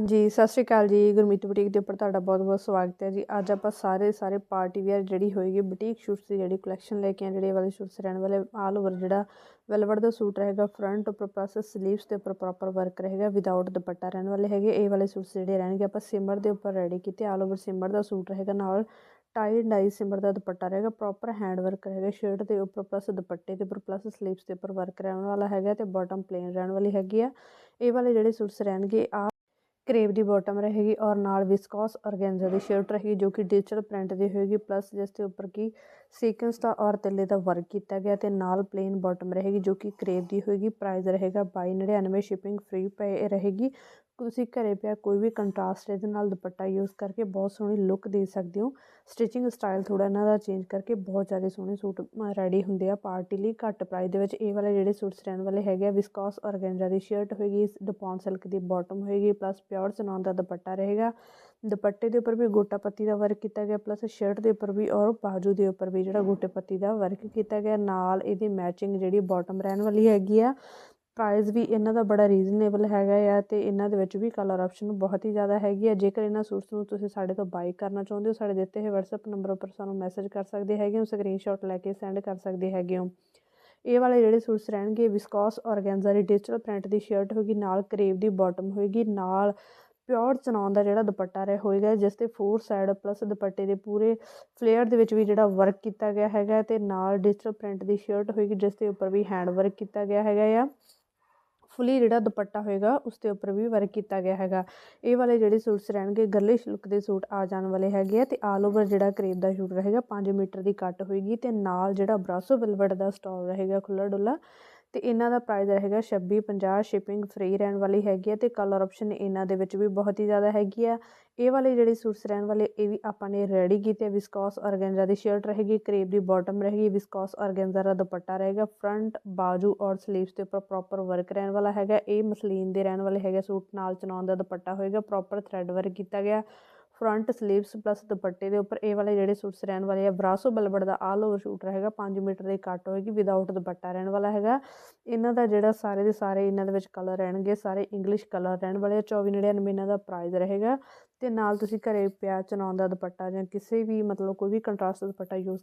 ਹਾਂਜੀ, ਸਤਿ ਸ਼੍ਰੀ ਅਕਾਲ ਜੀ। ਗੁਰਮੀਤ ਬੁਟੀਕ ਦੇ ਉੱਪਰ ਤੁਹਾਡਾ ਬਹੁਤ-ਬਹੁਤ ਸਵਾਗਤ ਹੈ ਜੀ। ਅੱਜ ਆਪਾਂ ਸਾਰੇ ਸਾਰੇ ਪਾਰਟੀ ਵੇਅਰ ਜਿਹੜੀ ਹੋਏਗੀ, ਬੁਟੀਕ ਸ਼ੂਟਸ ਦੀ ਜਿਹੜੀ ਕਲੈਕਸ਼ਨ ਲੈ ਕੇ ਆ ਜਿਹੜੇ ਇਹ ਵਾਲੇ ਸ਼ੂਟਸ ਰਹਿਣ ਵਾਲੇ ਆਲ ਓਵਰ ਜਿਹੜਾ ਵੈਲਵਟ ਦਾ ਸੂਟ ਰਹੇਗਾ ਫਰੰਟ ਉੱਪਰ ਪਲੱਸ ਸਲੀਵਸ ਦੇ ਉੱਪਰ ਪ੍ਰੋਪਰ ਵਰਕ ਰਹੇਗਾ ਵਿਦਆਊਟ ਦੁਪੱਟਾ ਰਹਿਣ ਵਾਲੇ ਹੈਗੇ, ਇਹ ਵਾਲੇ ਸੂਟਸ ਜਿਹੜੇ ਰਹਿਣਗੇ, ਆਪਾਂ ਸਿਮਰ ਦੇ ਉੱਪਰ ਰੈਡੀ ਕੀਤੇ ਆਲ ਓਵਰ ਸਿਮਰ ਦਾ ਸੂਟ ਰਹੇਗਾ, ਨਾਲ ਟਾਈ ਡਾਈ ਸਿਮਰ ਦਾ ਦੁਪੱਟਾ ਰਹੇਗਾ ਪ੍ਰੋਪਰ ਹੈਂਡ ਵਰਕ ਰਹੇਗਾ ਸ਼ਰਟ ਦੇ ਉੱਪਰ ਪਲੱਸ ਦੁਪੱਟੇ ਦੇ ਉੱਪਰ ਪਲੱਸ ਸਲੀਵਸ ਦੇ ਉੱਪਰ ਵਰਕ ਰਹਿਣ ਵਾਲਾ ਹੈਗਾ ਤੇ ਬਾਟਮ ਪਲੇਨ ਰਹਿਣ ਵਾਲੀ ਹੈਗੀ ਆ। ਇਹ ਵਾਲੇ ਜਿਹੜੇ ਸੂਟਸ ਰਹਿਣਗੇ ਆ ਕਰੇਬ ਦੀ ਬਾਟਮ ਰਹੇਗੀ ਔਰ ਨਾਲ ਵਿਸਕੋਸ ਔਰਗੈਂਜ਼ਾ ਦੀ ਸ਼ਰਟ ਰਹੇਗੀ ਜੋ ਕਿ ਡਿਜੀਟਲ ਪ੍ਰਿੰਟ ਦੀ ਹੋਏਗੀ ਪਲੱਸ ਜਿਸ ਦੇ ਉੱਪਰ ਕੀ ਸੀਕੁਐਂਸ ਦਾ ਔਰ ਤਿੱਲੇ ਦਾ ਵਰਕ ਕੀਤਾ ਗਿਆ ਤੇ ਨਾਲ ਪਲੇਨ ਬਾਟਮ ਰਹੇਗੀ ਜੋ ਕਿ ਕਰੇਬ ਦੀ ਹੋਏਗੀ ਪ੍ਰਾਈਸ ਰਹੇਗਾ 2299 ਸ਼ਿਪਿੰਗ ਫ੍ਰੀ ਪਏ ਰਹੇਗੀ ਤੁਸੀਂ ਘਰੇ ਪਿਆ ਕੋਈ ਵੀ ਕੰਟਰਾਸਟ ਇਹਦੇ ਨਾਲ ਦੁਪੱਟਾ ਯੂਜ਼ ਕਰਕੇ ਬਹੁਤ ਸੋਹਣੀ ਲੁੱਕ ਦੇ ਸਕਦੇ ਹੋ। ਸਟਿਚਿੰਗ ਸਟਾਈਲ ਥੋੜਾ ਇਹਨਾਂ ਦਾ ਚੇਂਜ ਕਰਕੇ ਬਹੁਤ ਜ਼ਿਆਦਾ ਸੋਹਣੇ ਸੂਟ ਰੈਡੀ ਹੁੰਦੇ ਆ ਪਾਰਟੀ ਲਈ। ਘੱਟ ਪ੍ਰਾਈਸ ਦੇ ਵਿੱਚ ਇਹ ਵਾਲੇ ਜਿਹੜੇ ਸੂਟਸ ਰਹਿਣ ਵਾਲੇ ਹੈਗੇ ਆ ਵਿਸਕੋਸ ਔਰਗੈਂਜਾ ਦੀ ਸ਼ਰਟ ਹੋਏਗੀ ਡਪੌਨ ਸਿਲਕ ਦੀ ਬਾਟਮ ਹੋਏਗੀ ਪਲੱਸ ਪਿਓਰ ਚਨੌਨ ਦਾ ਦੁਪੱਟਾ ਰਹੇਗਾ। ਦੁਪੱਟੇ ਦੇ ਉੱਪਰ ਵੀ ਗੋਟਾ ਪੱਤੀ ਦਾ ਵਰਕ ਕੀਤਾ ਗਿਆ ਪਲੱਸ ਸ਼ਰਟ ਦੇ ਉੱਪਰ ਵੀ ਔਰ ਬਾਜੂ ਦੇ ਉੱਪਰ ਵੀ ਜਿਹੜਾ ਗੋਟੇ ਪੱਤੀ ਦਾ ਵਰਕ ਕੀਤਾ ਗਿਆ। ਨਾਲ ਇਹਦੀ ਮੈਚਿੰਗ ਜਿਹੜੀ ਬਾਟਮ ਰਹਿਣ ਵਾਲੀ ਹੈਗੀ ਆ। ਪ੍ਰਾਈਜ਼ ਵੀ ਇਹਨਾਂ ਦਾ ਬੜਾ ਰੀਜ਼ਨੇਬਲ ਹੈਗਾ ਆ ਤੇ ਇਹਨਾਂ ਦੇ ਵਿੱਚ ਵੀ ਕਲਰ ਆਪਸ਼ਨ ਬਹੁਤ ਹੀ ਜ਼ਿਆਦਾ ਹੈਗੀ ਆ। ਜੇਕਰ ਇਹਨਾਂ ਸੂਟਸ ਨੂੰ ਤੁਸੀਂ ਸਾਡੇ ਤੋਂ ਬਾਈ ਕਰਨਾ ਚਾਹੁੰਦੇ ਹੋ, ਸਾਡੇ ਦਿੱਤੇ ਹੋਏ WhatsApp ਨੰਬਰ ਉੱਪਰ ਸਾਨੂੰ ਮੈਸੇਜ ਕਰ ਸਕਦੇ ਹੈਗੇ ਹੋ ਸਕਰੀਨਸ਼ਾਟ ਲੈ ਕੇ ਸੈਂਡ ਕਰ ਸਕਦੇ ਹੈਗੇ ਹੋ। ਇਹ ਵਾਲੇ ਜਿਹੜੇ ਸੂਟਸ ਰਹਿਣਗੇ ਵਿਸਕੋਸ ਔਰਗੈਂਜ਼ਾ ਦੀ ਡਿਜੀਟਲ ਪ੍ਰਿੰਟ ਦੀ ਸ਼ਰਟ ਹੋਗੀ ਨਾਲ ਕਰੇਵ ਦੀ ਬਾਟਮ ਹੋਏਗੀ, ਨਾਲ ਪਿਓਰ ਚਨੌਨ ਦਾ ਜਿਹੜਾ ਦੁਪੱਟਾ ਰਹਿ ਹੋਏਗਾ, ਜਿਸ ਤੇ ਫੋਰ ਸਾਈਡ ਪਲੱਸ ਦੁਪੱਟੇ ਦੇ ਪੂਰੇ ਫਲੇਅਰ ਦੇ ਵਿੱਚ ਵੀ ਜਿਹੜਾ ਵਰਕ ਕੀਤਾ ਗਿਆ ਹੈਗਾ ਤੇ ਨਾਲ ਡਿਜੀਟਲ ਪ੍ਰਿੰਟ ਦੀ ਸ਼ਰਟ ਹੋਏਗੀ, ਜਿਸ ਦੇ ਉੱਪਰ ਵੀ ਹੈਂਡ ਵਰਕ ਕੀਤਾ ਗਿਆ ਹੈਗਾ ਆ। ਫੁੱਲੀ ਜਿਹੜਾ ਦੁਪੱਟਾ ਹੋਏਗਾ ਉਸ ਦੇ ਉੱਪਰ ਵੀ ਵਰਕ ਕੀਤਾ ਗਿਆ ਹੈਗਾ। ਇਹ ਵਾਲੇ ਜਿਹੜੇ ਸੂਟਸ ਰਹਿਣਗੇ ਗਰਲਿਸ਼ ਲੁੱਕ ਦੇ ਸੂਟ ਆ ਜਾਣ ਵਾਲੇ ਹੈਗੇ ਆ ਤੇ ਆਲ ਓਵਰ ਜਿਹੜਾ ਕਰੇਪ ਦਾ ਸੂਟ ਰਹੇਗਾ 5 ਮੀਟਰ ਦੀ ਕੱਟ ਹੋਏਗੀ ਤੇ ਨਾਲ ਜਿਹੜਾ ਬਰਾਸੋ ਵੈਲਵਟ ਦਾ ਸਟਾਲ ਰਹੇਗਾ ਖੁੱਲਾ ਡੁੱਲਾ ਅਤੇ ਇਹਨਾਂ ਦਾ ਪ੍ਰਾਈਜ਼ ਹੈਗਾ ਛੱਬੀ, ਪੰਜਾਹ ਸ਼ਿਪਿੰਗ ਫ੍ਰੀ ਰਹਿਣ ਵਾਲੀ ਹੈਗੀ ਹੈ ਅਤੇ ਕਲਰ ਆਪਸ਼ਨ ਇਹਨਾਂ ਦੇ ਵਿੱਚ ਵੀ ਬਹੁਤ ਹੀ ਜ਼ਿਆਦਾ ਹੈਗੀ ਆ। ਇਹ ਵਾਲੇ ਜਿਹੜੇ ਸੂਟਸ ਰਹਿਣ ਵਾਲੇ, ਇਹ ਵੀ ਆਪਾਂ ਨੇ ਰੈਡੀ ਕੀਤੇ ਵਿਸਕੋਸ ਔਰਗੈਂਜ਼ਾ ਦੀ ਸ਼ਰਟ ਰਹੇਗੀ ਕਰੇਬ ਦੀ ਬਾਟਮ ਰਹੇਗੀ ਵਿਸਕੋਸ ਔਰਗੈਂਜ਼ਾ ਦਾ ਦੁਪੱਟਾ ਰਹੇਗਾ ਫਰੰਟ ਬਾਜੂ ਔਰ ਸਲੀਵਸ ਦੇ ਉੱਪਰ ਪ੍ਰੋਪਰ ਵਰਕ ਰਹਿਣ ਵਾਲਾ ਹੈਗਾ। ਇਹ ਮਸਲੀਨ ਦੇ ਰਹਿਣ ਵਾਲੇ ਹੈਗੇ ਸੂਟ ਨਾਲ ਚਨਾਉਣ ਦਾ ਦੁਪੱਟਾ ਹੋਏਗਾ ਪ੍ਰੋਪਰ ਥਰੈਡ ਵਰਕ ਕੀਤਾ ਗਿਆ। ਫਰੰਟ ਸਲੀਵਸ ਪਲੱਸ ਦੁਪੱਟੇ ਦੇ ਉੱਪਰ ਇਹ ਵਾਲੇ ਜਿਹੜੇ ਸੂਟਸ ਰਹਿਣ ਵਾਲੇ ਆ, ਬਰਾਸੋ ਬਲਬੜ ਦਾ ਆਲ ਓਵਰ ਸੂਟ ਰਹੇਗਾ 5 ਮੀਟਰ ਦੀ ਕੱਟ ਹੋਏਗੀ ਵਿਦਆਊਟ ਦੁਪੱਟਾ ਰਹਿਣ ਵਾਲਾ ਹੈਗਾ। ਇਹਨਾਂ ਦਾ ਜਿਹੜਾ ਸਾਰੇ ਦੇ ਸਾਰੇ ਇਹਨਾਂ ਦੇ ਵਿੱਚ ਕਲਰ ਰਹਿਣਗੇ, ਸਾਰੇ ਇੰਗਲਿਸ਼ ਕਲਰ ਰਹਿਣ ਵਾਲੇ ਆ 2499 ਇਹਨਾਂ ਦਾ ਪ੍ਰਾਈਸ ਰਹੇਗਾ। ਤੇ ਨਾਲ ਤੁਸੀਂ ਘਰੇ ਪਿਆ ਚਨਾਉਣ ਦਾ ਦੁਪੱਟਾ ਜਾਂ ਕਿਸੇ ਵੀ ਮਤਲਬ ਕੋਈ ਵੀ ਕੰਟਰਾਸਟ ਦੁਪੱਟਾ ਯੂਜ਼